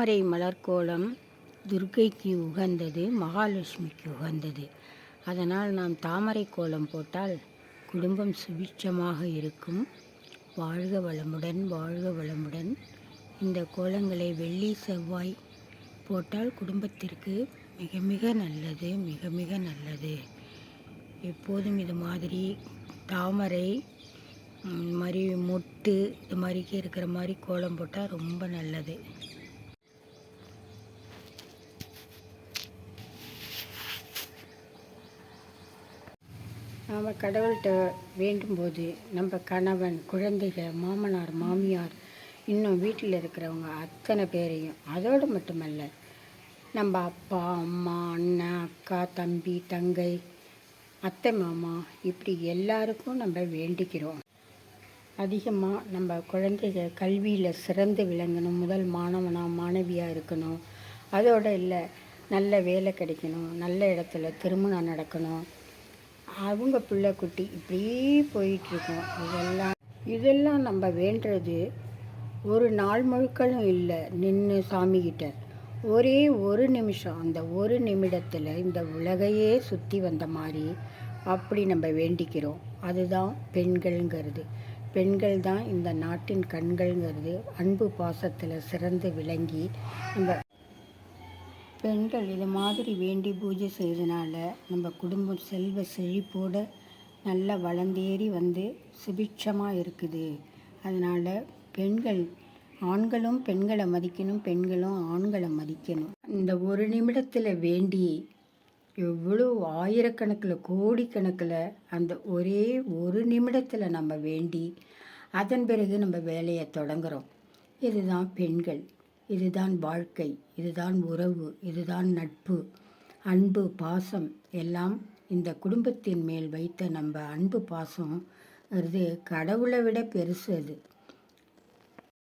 தாமரை மலர்க்கோலம் துர்க்கைக்கு உகந்தது மகாலட்சுமிக்கு உகந்தது. அதனால் நாம் தாமரை கோலம் போட்டால் குடும்பம் சுபிட்சமாக இருக்கும். வாழ்க வளமுடன் வாழ்க வளமுடன். இந்த கோலங்களை வெள்ளி செவ்வாய் போட்டால் குடும்பத்திற்கு மிக மிக நல்லது மிக மிக நல்லது. எப்போதும் இது மாதிரி தாமரை இந்த மாதிரி மொட்டு இது மாதிரிக்கு இருக்கிற மாதிரி கோலம் போட்டால் ரொம்ப நல்லது. நாம் கடவுள்கிட்ட வேண்டும்போது நம்ம கணவன் குழந்தைகள் மாமனார் மாமியார் இன்னும் வீட்டில் இருக்கிறவங்க அத்தனை பேரையும் அதோடு மட்டுமல்ல நம்ம அப்பா அம்மா அண்ணன் அக்கா தம்பி தங்கை அத்தை மாமா இப்படி எல்லாருக்கும் நம்ம வேண்டிக்கிறோம். அதிகமாக நம்ம குழந்தைகள் கல்வியில் சிறந்து விளங்கணும் முதல் மாணவனாக மாணவியாக இருக்கணும். அதோடு இல்லை நல்ல வேலை கிடைக்கணும் நல்ல இடத்துல திருமணம் நடக்கணும். அவங்க பிள்ளை குட்டி இப்படியே போயிட்டுருக்கோம். இதெல்லாம் இதெல்லாம் நம்ம வேண்டுறது ஒரு நாள் முழுக்களும் இல்லை நின்று சாமிக்கிட்ட ஒரே ஒரு நிமிஷம் அந்த ஒரு நிமிடத்தில் இந்த உலகையே சுற்றி வந்த மாதிரி அப்படி நம்ம வேண்டிக்கிறோம். அதுதான் பெண்கள்ங்கிறது. பெண்கள் தான் இந்த நாட்டின் கண்கள்ங்கிறது. அன்பு பாசத்தில் சிறந்து விளங்கி நம்ம பெண்கள் இது மாதிரி வேண்டி பூஜை செய்கிறதுனால நம்ம குடும்பம் செல்வ செழிப்போடு நல்லா வளர்ந்தேறி வந்து சுபிட்சமாக இருக்குது. அதனால் பெண்கள் ஆண்களும் பெண்களை மதிக்கணும் பெண்களும் ஆண்களை மதிக்கணும். இந்த ஒரு நிமிடத்தில் வேண்டி எவ்வளோ ஆயிரக்கணக்கில் கோடிக்கணக்கில் அந்த ஒரே ஒரு நிமிடத்தில் நம்ம வேண்டி அதன் பிறகு நம்ம வேலையை தொடங்குறோம். இதுதான் பெண்கள். இதுதான் வாழ்க்கை இதுதான் உறவு இதுதான் நட்பு அன்பு பாசம் எல்லாம் இந்த குடும்பத்தின் மேல் வைத்த நம்ம அன்பு பாசம் அது கடவுளை விட பெருசு அது.